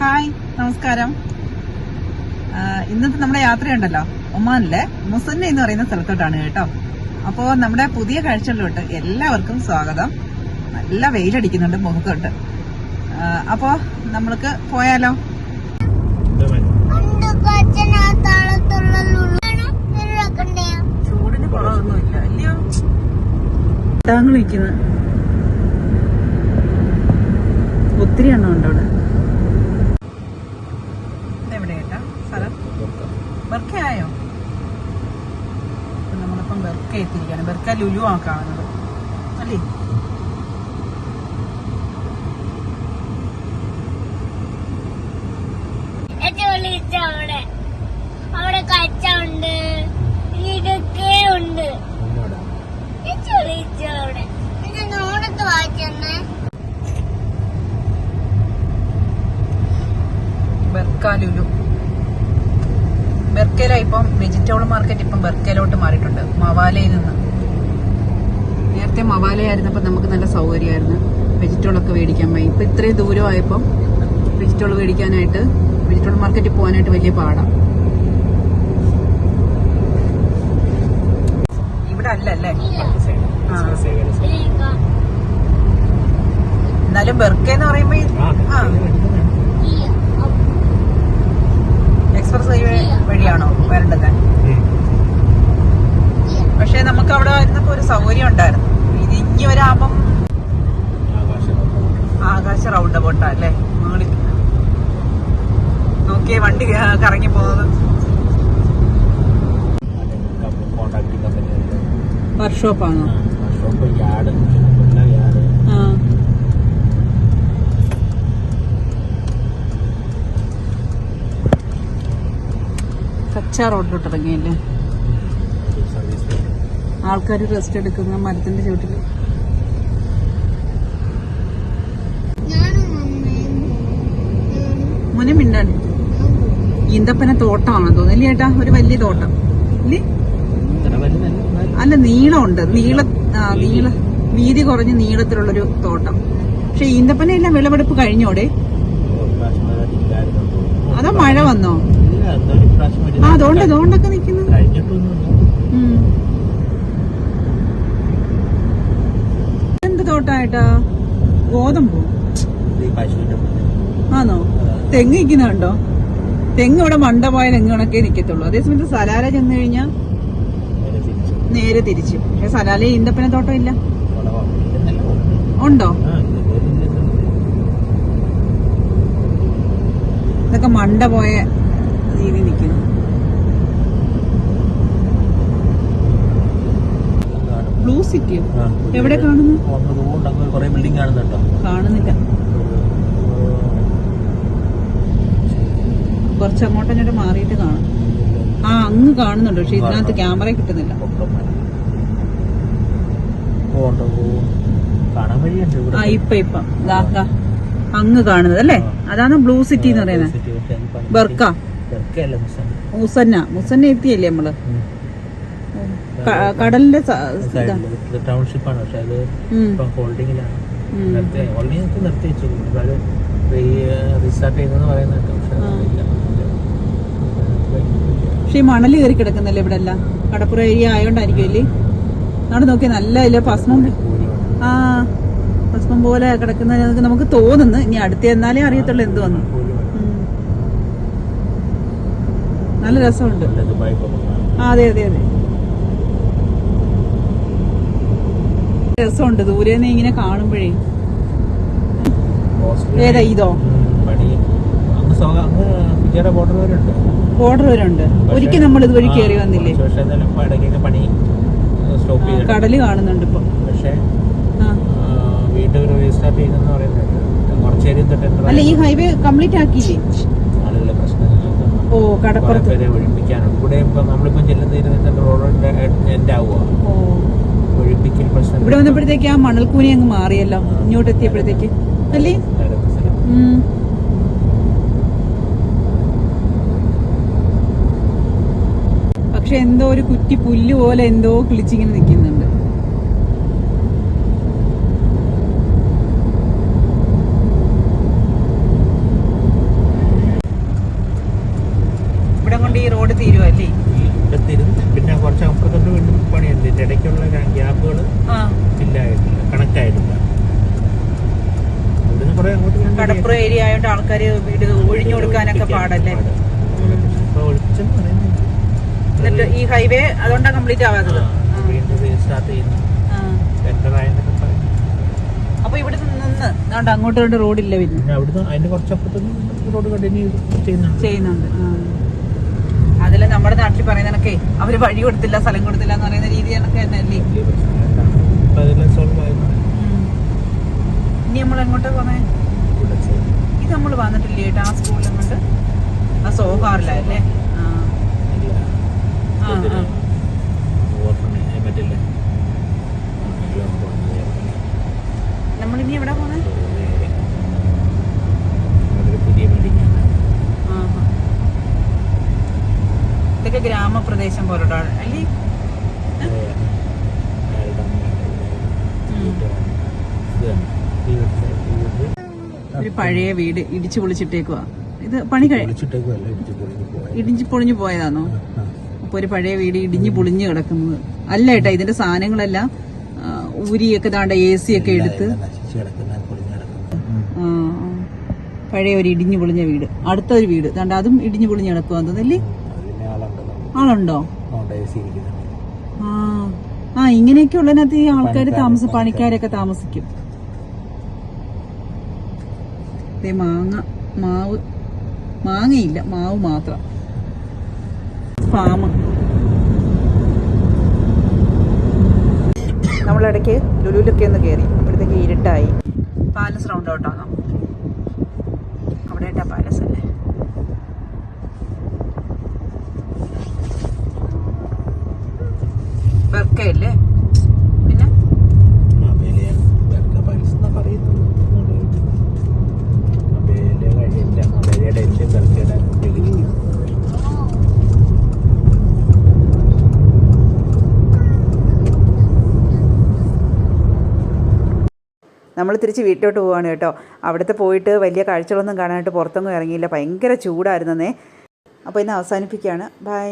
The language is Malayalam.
ഹായ് നമസ്കാരം. ഇന്നത്തെ നമ്മുടെ യാത്രയുണ്ടല്ലോ ഒമാനിലെ മുസന്ന എന്ന് പറയുന്ന സ്ഥലത്തോട്ടാണ് കേട്ടോ. അപ്പോ നമ്മുടെ പുതിയ കാഴ്ചകളിലോട്ട് എല്ലാവർക്കും സ്വാഗതം. നല്ല വെയിലടിക്കുന്നുണ്ട് മുഖത്തോട്ട്. അപ്പോ നമ്മൾക്ക് പോയാലോ? ചൂടിന് കുറവൊന്നുമില്ല അല്ലയോ താങ്കൾ ഒത്തിരി എണ്ണം ഉണ്ട് അവിടെ ഇതെവിടെയാ സ്ഥലം ബർക്കയായോ അപ്പൊ നമ്മളിപ്പം ബർക്ക എത്തിയിരിക്കുകയാണ് ബർക്ക ലുലു ആക്കാവുന്നത് അല്ലേ? അവിടെ. അവിടെ കച്ച ഉണ്ട്. ഉണ്ട് അവിടെ. വായിച്ചെന്ന് ബർക്കയില ഇപ്പം വെജിറ്റബിൾ മാർക്കറ്റ് ഇപ്പം ബർക്കയിലോട്ട് മാറിയിട്ടുണ്ട്. മവാലയിൽ നിന്ന്. നേരത്തെ മവാലയായിരുന്നപ്പോൾ നമുക്ക് നല്ല സൗകര്യമായിരുന്നു. വെജിറ്റബിളൊക്കെ മേടിക്കാൻ പോയി. ഇപ്പം ഇത്രയും ദൂരമായപ്പം വെജിറ്റബിൾ മേടിക്കാനായിട്ട് വെജിറ്റബിൾ മാർക്കറ്റിൽ പോകാനായിട്ട് വലിയ പാടാണ് ഇവിടെ അല്ലല്ലേ. എന്നാലും ബർക്ക എന്ന് പറയുമ്പോ എക്സ്പ്രസ് ഹൈവേ വഴിയാണോ വരേണ്ടത്? പക്ഷെ നമുക്ക് അവിടെ വരുന്നപ്പോ ഒരു സൗകര്യം ഉണ്ടായിരുന്നു ഇത് ഇനി ഒരാകുമ്പം ആകാശ റൗണ്ട് ബോട്ടാ അല്ലേ മുകളിൽ നോക്കിയേ വണ്ടി ക- കറങ്ങി പോകുന്നത് വർക്ക്ഷോപ്പാണോ? ആ കച്ച റോഡിലോട്ട് ഇറങ്ങിയല്ലേ? ആൾക്കാർ റെസ്റ്റ് എടുക്കുന്ന മരത്തിന്റെ ചുവട്ടിൽ. മുനെ മിണ്ടാണ്ട്. ഈന്തപ്പന തോട്ടമാണെന്ന് തോന്നുന്നു. അല്ലേ ചേട്ടാ ഒരു വലിയ തോട്ടം. ഇല്ലേ? അല്ല നീളമുണ്ട്. നീള. നീള വീതി കുറഞ്ഞ് നീളത്തിലുള്ളൊരു തോട്ടം. പക്ഷെ ഈന്തപ്പന എല്ലാം വിളവെടുപ്പ് കഴിഞ്ഞോടെ? അതോ മഴ വന്നോ? ആ അതുകൊണ്ട് അതുകൊണ്ടൊക്കെ നിക്കുന്നു. എന്ത് തോട്ടായിട്ടാ ഗോതമ്പോ? ആണോ തെങ്ങ് നിൽക്കുന്നുണ്ടോ തെങ്ങ് ഇവിടെ മണ്ടമായ തെങ്ങ് കണക്കേ നിക്കത്തുള്ളൂ. അതേസമയത്ത് സലാല ചെന്ന് കഴിഞ്ഞാൽ നേരെ തിരിച്ചു. പക്ഷെ സലാല ഈന്തപ്പന തോട്ടം ഇല്ല. ഉണ്ടോ? ഇതൊക്കെ മണ്ട പോയ രീതി നിൽക്കുന്നു. ബ്ലൂ സിറ്റിയോ എവിടെ കാണുന്നു? കാണുന്നില്ല. കുറച്ച് അങ്ങോട്ട് അങ്ങോട്ട് മാറിയിട്ട് കാണും. ആ അങ്ങ് കാണുന്നുണ്ട്. പക്ഷെ ഇതിനകത്ത് ക്യാമറ കിട്ടുന്നില്ല. ആ ഇപ്പൊ ഇപ്പം. അങ്ങ് കാണുന്നത് അല്ലേ? അതാണ് ബ്ലൂ സിറ്റി എന്ന് പറയുന്നത്. ബർക്ക. മുസന്ന. മുസന്ന എത്തിയല്ലേ നമ്മൾ? കടലിന്റെ. ടൗൺഷിപ്പാണ് പക്ഷെ അത് ഹോൾഡിങ്ങിലാണ്. നിർത്തി നിർത്തി വെച്ചു അത് റീസ്റ്റാർട്ട് ചെയ്യുന്നെന്ന് പറയുന്നുണ്ട് പക്ഷെ പക്ഷെ ഈ മണൽ കയറി കിടക്കുന്നല്ലേ ഇവിടെ എല്ലാം കടപ്പുറ ഏരിയ ആയതുകൊണ്ടായിരിക്കും അല്ലേ? അവിടെ നോക്കി നല്ല ഇല്ല ഭസ്മം ആ ഭസ്മം പോലെ കിടക്കുന്ന നമുക്ക് തോന്നുന്നു. ഇനി അടുത്ത് എന്നാലേ അറിയത്തുള്ളൂ എന്ത് വന്നു. നല്ല രസമുണ്ട്. ആ അതെ അതെ അതെ. രസമുണ്ട്. ദൂരെ നിന്ന് ഇങ്ങനെ കാണുമ്പോഴേ. ഏതാ ഇതോ? ബോർഡർ വരെ ഉണ്ട്. ബോർഡർ വരെ ഉണ്ട് ഒരിക്കൽ നമ്മൾ ഇതുവഴി കയറി വന്നില്ലേ? കടൽ കാണുന്നുണ്ട് ഇപ്പൊ. അല്ല ഈ ഹൈവേ കംപ്ലീറ്റ് ആക്കിയില്ലേ? ഓ കടപ്പുറത്ത്. ഇവിടെ വന്നപ്പോഴത്തേക്ക് ആ മണൽക്കൂനി അങ്ങ് മാറിയല്ലോ. ഇങ്ങോട്ട് എത്തിയപ്പോഴത്തേക്ക്. അല്ലേ? പക്ഷെ എന്തോ ഒരു കുറ്റി പുല്ല് പോലെ എന്തോ കിളിച്ചിങ്ങനെ നിൽക്കുന്നുണ്ട്. ഇവിടെ കൊണ്ട് ഈ റോഡ് തീരുവല്ലേ പിന്നെ കുറച്ച് അപ്പുറത്തോട്ട് വീണ്ടും പണിയുണ്ട്. ഇതിന്റെ ഇടയ്ക്കുള്ള ഗ്യാപ്പുകൾ ഫില്ലായിട്ടില്ല കണക്ട് ആയിട്ടില്ല കടപ്പുറം ഏരിയ ആയതുകൊണ്ട് ആൾക്കാർ വീട് ഒഴിഞ്ഞു കൊടുക്കാനൊക്കെ പാടല്ലേ? ഒഴിച്ചെന്ന് പറയുന്നത് എന്നിട്ട് ഈ ഹൈവേ അതുകൊണ്ടാണ് കംപ്ലീറ്റ് ആവാത്തത്. അപ്പൊ ഇവിടെ നിന്ന് അങ്ങോട്ട് കൊണ്ട് റോഡില്ല പിന്നെ. പിന്നെ അവിടുന്ന് അതിന്റെ കുറച്ചപ്പുറത്തുനിന്ന് റോഡ് കണ്ടിന്യൂ ചെയ്യുന്നുണ്ട്. അതിൽ നമ്മുടെ നാട്ടിൽ പറയുന്ന കണക്കേ അവർ വഴി കൊടുത്തില്ല സ്ഥലം കൊടുത്തില്ല എന്ന് പറയുന്ന രീതി കണക്കെ അല്ലേ. ഇനി നമ്മൾ എങ്ങോട്ടാ പോണേ ഇത് നമ്മൾ വന്നിട്ടില്ലേ? ആ സ്കൂളിൽ കൊണ്ട് ആ സോഹാറിലല്ലേ ആ ഇല്ല മറ്റില്ല നമ്മളിനി എവിടെ പുതിയ ബിൽഡിംഗ്. ഇതൊക്കെ ഗ്രാമപ്രദേശം പോലുള്ള അല്ലേ? ഒരു പഴയ വീട് ഇടിച്ചു പൊളിച്ചിട്ടേക്കുവാ. ഇത് പണി കഴിഞ്ഞു ഇടിച്ചു പൊളിഞ്ഞു പോയതാണോ അപ്പൊ ഒരു പഴയ വീട് ഇടിഞ്ഞു പൊളിഞ്ഞു കിടക്കുന്നത്. അല്ല ഏട്ടാ ഇതിന്റെ സാധനങ്ങളെല്ലാം ഊരിയൊക്കെ താണ്ട എ സി ഒക്കെ എടുത്ത്. പഴയ ഒരു ഇടിഞ്ഞു പൊളിഞ്ഞ വീട്. അടുത്ത ഒരു വീട്. താണ്ട അതും ഇടിഞ്ഞു പൊളിഞ്ഞു കിടക്കുവാ അല്ലേ? ആളുണ്ടോ. ആ ഇങ്ങനെയൊക്കെ ഉള്ളതിനകത്ത് ഈ ആൾക്കാർ താമസ പണിക്കാരൊക്കെ താമസിക്കും. മാങ്ങ മാവ്. മാങ്ങയില്ല മാവ് മാത്രം. ഫാം നമ്മളിടയ്ക്ക് ലുലുലൊക്കെ ഒന്ന് കയറി അപ്പോഴത്തേക്ക് ഇരുട്ടായി. പാലസ് റൗണ്ട് ഔട്ട് അവിടെ ആയിട്ടാ പാലസ് അല്ലേ? വെർക്കയല്ലേ പിന്നെ നമ്മൾ തിരിച്ച് വീട്ടിലോട്ട് പോവാണ് കേട്ടോ. അവിടുത്തെ പോയിട്ട് വലിയ കാഴ്ചകളൊന്നും കാണാനായിട്ട് പുറത്തൊന്നും ഇറങ്ങിയില്ല. ഭയങ്കര ചൂടായിരുന്നേ. അപ്പോൾ ഇന്ന് അവസാനിപ്പിക്കുകയാണ്. ബൈ